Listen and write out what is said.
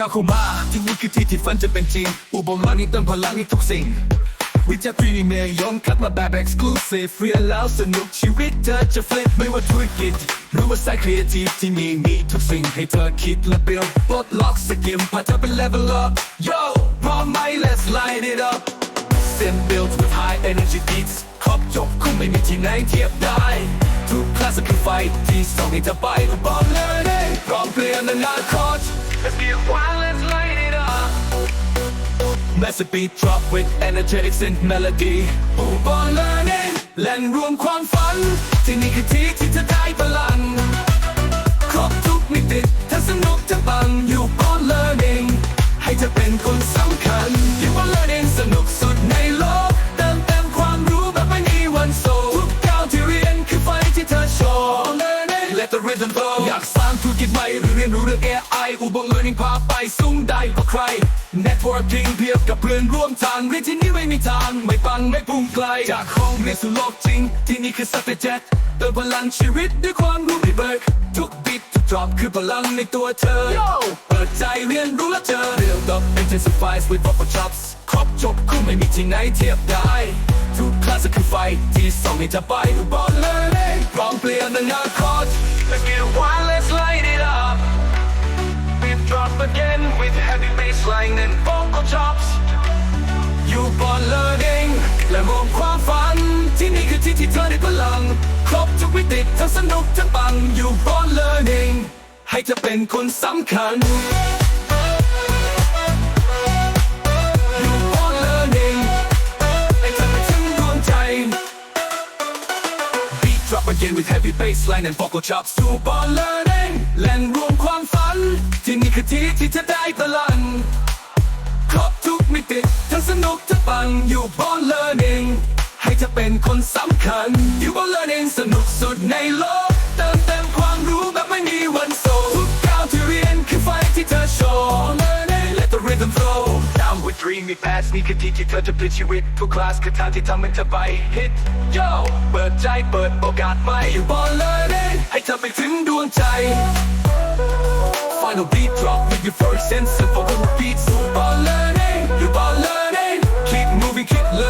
ก้าวเข้ามาที่นี่คือที่ที่ฝันจะเป็นจริง อุบลรักนี้เติมพลังให้ทุกสิ่งวิจัยพรีเมียร์ย้อนคัดมาแบบ exclusive เรียนแล้วสนุกชีวิตเธอจะฟลิปไม่ว่าธุรกิจหรือว่าสายครีเอทีฟที่มีมีทุกสิ่งให้เธอคิดและเปลี่ยนปลดล็อกสกิลพาเธอเป็น level up yo พร้อมไหม let's light it up Sim built with high energy beats ครบจบคงไม่มีที่ไหนเทียบได้ทุกคลาสคือไฟที่ส่งให้เธอไปก็บอกเลยพร้อมเปลี่ยนอนาคต Let's be a while let's light it up Massive beat drop with energetic synth melody ผู้บอล learning แหล่งรวมความฝัน ที่นี่คือที่ที่จะได้พลัง ครบทุกมิติทั้งสนุกทั้งปังอยู่บอล learning ให้เธอเป็นคนสำคัญอยู่บอล learning สนุกสุดในโลก เติมเต็มความรู้แบบไม่มีวันโซทุกก้าวที่เรียนคือไฟที่เธอโชว์ learning let the rhythm flow อยากสร้างธุรกิจใหม่หรือเรียนรู้เรื่อง AI อุบล learning พาไปสูงได้กว่าใคร networking เพียบกับเพื่อนร่วมทางเรียนที่นี่ไม่มีทาง ไม่ปังไม่พุ่งไกล จากห้องเรียนสู่โลกจริง ที่นี่คือ s t a j e t เติมพลังชีวิตด้วยความรู้ในเบิร์กทุกบิตทุกดรอปคือพลังในตัวเธอ เปิดใจเรียนรู้และเจอ Build up intensifies with proper chops ครบจบคงไม่มีที่ไหนเทียบได้ทุกคลาสคือไฟที่ส่งให้เธอไปทุกบอลเลยพร้อมเปลี่ยนอนาคต Let's get wild let's light again with heavy bassline and vocal chops อยู่บน learning และรวมความฝัน ที่นี่คือที่ที่เธอได้พลัง ครบทุกวิติทั้งสนุกทั้งปังอยู่บน learning ให้เธอเป็นคนสำคัญอยู่บน learning ให้เธอไปถึงดวงใจ Beat drop again with heavy bass line and vocal chops สู่บอล learning แหล่งรวมความ ฝัน ที่นี่คือที่ที่จะได้พลังครบทุกมิติทั้งสนุกทั้งปังอยู่บน learning ให้เธอเป็นคนสำคัญ อยู่บน learning สนุกสุดในโลก เติมเต็มความรู้แบบไม่มีวันโซทุกก้าวที่เรียนคือไฟที่เธอโชว์ learning let the rhythm flow down with dreamy paths นี่คือที่ที่เธอจะพลิกชีวิตทุกคลาสคือทางที่ทำให้เธอไป hit yo เปิดใจเปิดโอกาสใหม่อยู่บน learning ให้เธอไปถึงดวงใจ Final beat drop with your first sense of vocal repeats. You ball learning, you ball learning. Keep moving, keep learning,